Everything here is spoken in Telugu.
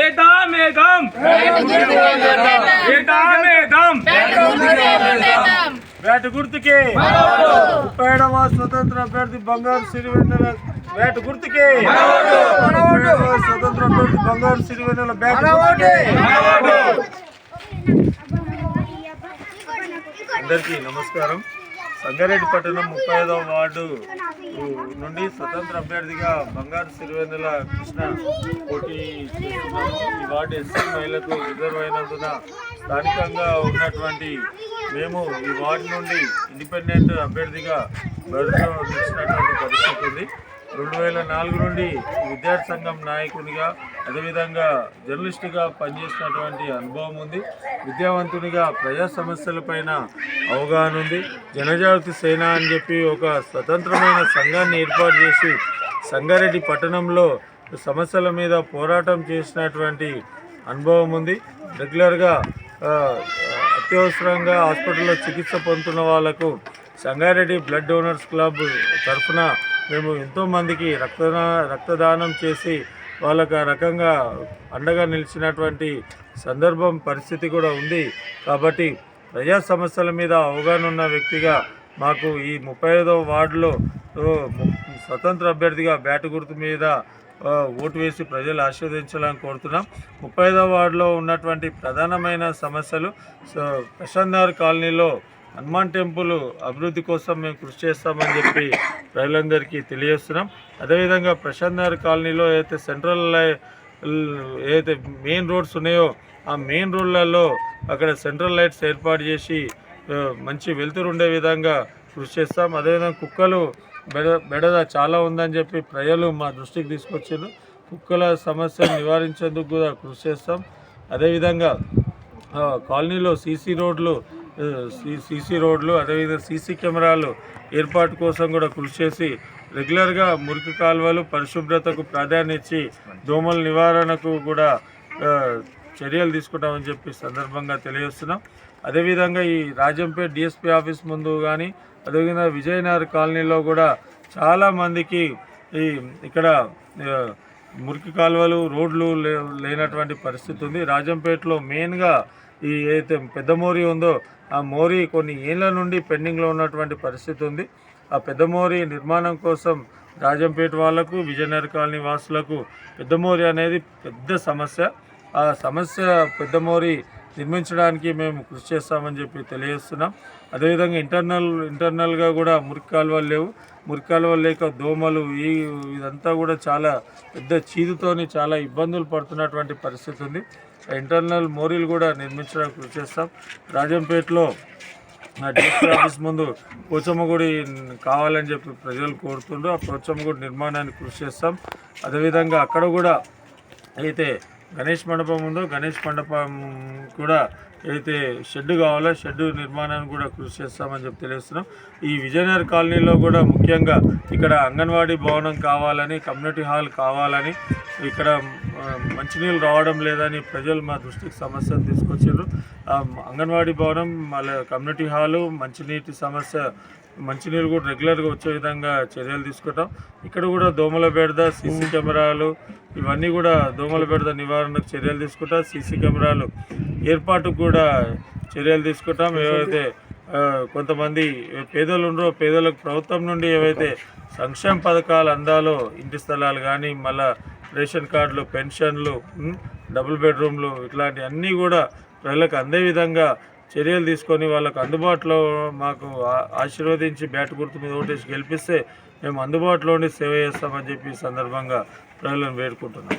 ఏటా మేఘం ఏటా మేఘం వేట గుర్తుకి ముప్పై ఏడవ స్వతంత్ర అభ్యర్థి బంగారు సిరివెన్నెల వేట గుర్తుకి స్వతంత్ర అభ్యర్థి బంగారు సిరివెన్నెల బ్యాట్ అందరికీ నమస్కారం. సంగారెడ్డి పట్టణం ముప్పై ఐదవ వార్డు నుండి స్వతంత్ర అభ్యర్థిగా బంగారు సిరివెన్నెల కృష్ణ పోటీ ఈ వార్డు ఎస్సీ మహిళకు రిజర్వ్ అయినందున స్థానికంగా ఉన్నటువంటి మేము ఈ వార్డు నుండి ఇండిపెండెంట్ అభ్యర్థిగా బరిలో నిలిచినటువంటి పరిస్థితి ఉంది. రెండు వేల నాలుగు నుండి విద్యార్థి సంఘం నాయకునిగా అదేవిధంగా జర్నలిస్టుగా పనిచేసినటువంటి అనుభవం ఉంది. విద్యావంతునిగా ప్రజా సమస్యలపైన అవగాహన ఉంది. జనజాగృతి సేన అని చెప్పి ఒక స్వతంత్రమైన సంఘాన్ని ఏర్పాటు చేసి సంగారెడ్డి పట్టణంలో సమస్యల మీద పోరాటం చేసినటువంటి అనుభవం ఉంది. రెగ్యులర్గా అత్యవసరంగా హాస్పిటల్లో చికిత్స పొందుతున్న వాళ్ళకు సంగారెడ్డి బ్లడ్ డోనర్స్ క్లబ్ తరఫున మేము ఎంతోమందికి రక్తదా రక్తదానం చేసి వాళ్ళకు ఆ రకంగా అండగా నిలిచినటువంటి సందర్భం పరిస్థితి కూడా ఉంది. కాబట్టి ప్రజా సమస్యల మీద అవగాహన ఉన్న వ్యక్తిగా మాకు ఈ ముప్పై ఐదవ వార్డులో స్వతంత్ర అభ్యర్థిగా బ్యాటు గుర్తు మీద ఓటు వేసి ప్రజలు ఆశీర్వదించాలని కోరుతున్నాం. ముప్పై ఐదవ వార్డులో ఉన్నటువంటి ప్రధానమైన సమస్యలు ప్రశాంత్ నగర్ కాలనీలో హనుమాన్ టెంపుల్ అభివృద్ధి కోసం మేము కృషి చేస్తామని చెప్పి ప్రజలందరికీ తెలియజేస్తున్నాం. అదేవిధంగా ప్రశాంత్ నగర్ కాలనీలో ఏదైతే సెంట్రల్ లై- ఏదైతే మెయిన్ రోడ్స్ ఉన్నాయో ఆ మెయిన్ రోడ్లలో అక్కడ సెంట్రల్ లైట్స్ ఏర్పాటు చేసి మంచి వెలుతురు ఉండే విధంగా కృషి చేస్తాం. అదేవిధంగా కుక్కలు బెడ బెడద చాలా ఉందని చెప్పి ప్రజలు మా దృష్టికి తీసుకొచ్చారు కుక్కల సమస్యను నివారించేందుకు కూడా కృషి చేస్తాం. అదేవిధంగా ఆ, కాలనీలో సీసీ రోడ్లు సీసీ రోడ్లు అదేవిధంగా సీసీ కెమెరాలు ఏర్పాటు కోసం కూడా కృషి చేసి రెగ్యులర్గా మురికి కాలువలు పరిశుభ్రతకు ప్రాధాన్యత ఇచ్చి దోమల నివారణకు కూడా చర్యలు తీసుకుంటామని చెప్పి సందర్భంగా తెలియజేస్తున్నాం. అదేవిధంగా ఈ రాజంపేట డిఎస్పీ ఆఫీస్ ముందు కానీ అదేవిధంగా విజయనగర్ కాలనీలో కూడా చాలా మందికి ఈ ఇక్కడ మురికి కాలువలు రోడ్లు లే లేనటువంటి పరిస్థితి ఉంది. రాజంపేటలో మెయిన్గా ఈ ఏదైతే పెద్ద మోరీ ఉందో ఆ మోరీ కొన్ని ఏళ్ళ నుండి పెండింగ్లో ఉన్నటువంటి పరిస్థితి ఉంది. ఆ పెద్ద మోరీ నిర్మాణం కోసం రాజంపేట వాళ్ళకు విజయనగర్ కాలనీ వాసులకు పెద్ద మోరీ అనేది పెద్ద సమస్య. ఆ సమస్య పెద్ద మోరీ నిర్మించడానికి మేము కృషి చేస్తామని చెప్పి తెలియజేస్తున్నాం. అదేవిధంగా ఇంటర్నల్ ఇంటర్నల్గా కూడా మురికి కాలువలు లేవు. మురికి కాలువలు లేక దోమలు ఈ ఇదంతా కూడా చాలా పెద్ద చీదుతోని చాలా ఇబ్బందులు పడుతున్నటువంటి పరిస్థితి ఉంది. ఇంటర్నల్ మోరీలు కూడా నిర్మించడానికి కృషి చేస్తాం. రాజంపేటలో నా డిఎస్పీ ఆఫీస్ ముందు పోచమ్మగుడి కావాలని చెప్పి ప్రజలు కోరుతుండ్రు. ఆ పోచమ్మగుడి నిర్మాణానికి కృషి చేస్తాం. అదేవిధంగా అక్కడ కూడా అయితే గణేష్ మండపం ఉందో గణేష్ మండపం కూడా అయితే షెడ్ కావాలో షెడ్ నిర్మాణాన్ని కూడా కృషి చేస్తామని చెప్పి తెలియస్తున్నాం ఈ విజయనగర్ కాలనీలో కూడా ముఖ్యంగా ఇక్కడ అంగన్వాడీ భవనం కావాలని కమ్యూనిటీ హాల్ కావాలని ఇక్కడ మంచినీళ్ళు రావడం లేదని ప్రజలు మా దృష్టికి సమస్యను తీసుకొచ్చారు అంగన్వాడీ భవనం మళ్ళీ కమ్యూనిటీ హాలు మంచినీటి సమస్య మంచినీరు కూడా రెగ్యులర్గా వచ్చే విధంగా చర్యలు తీసుకుంటాం. ఇక్కడ కూడా దోమల బెడద సీసీ కెమెరాలు ఇవన్నీ కూడా దోమల బెడద నివారణకు చర్యలు తీసుకుంటాం. సీసీ కెమెరాలు ఏర్పాటుకు కూడా చర్యలు తీసుకుంటాం. ఏవైతే కొంతమంది పేదలు ఉండరో పేదలకు ప్రభుత్వం నుండి ఏవైతే సంక్షేమ పథకాలు అందాలో ఇంటి స్థలాలు కానీ మళ్ళా రేషన్ కార్డులు పెన్షన్లు డబుల్ బెడ్రూమ్లు ఇట్లాంటి అన్నీ కూడా ప్రజలకు అందే విధంగా చర్యలు తీసుకొని వాళ్ళకు అందుబాటులో మాకు ఆశీర్వదించి బ్యాట్ గుర్తు మీద ఓటేసి గెలిపిస్తే మేము అందుబాటులో ఉండి సేవ చేస్తామని చెప్పి ఈ సందర్భంగా ప్రజలను వేడుకుంటున్నాం.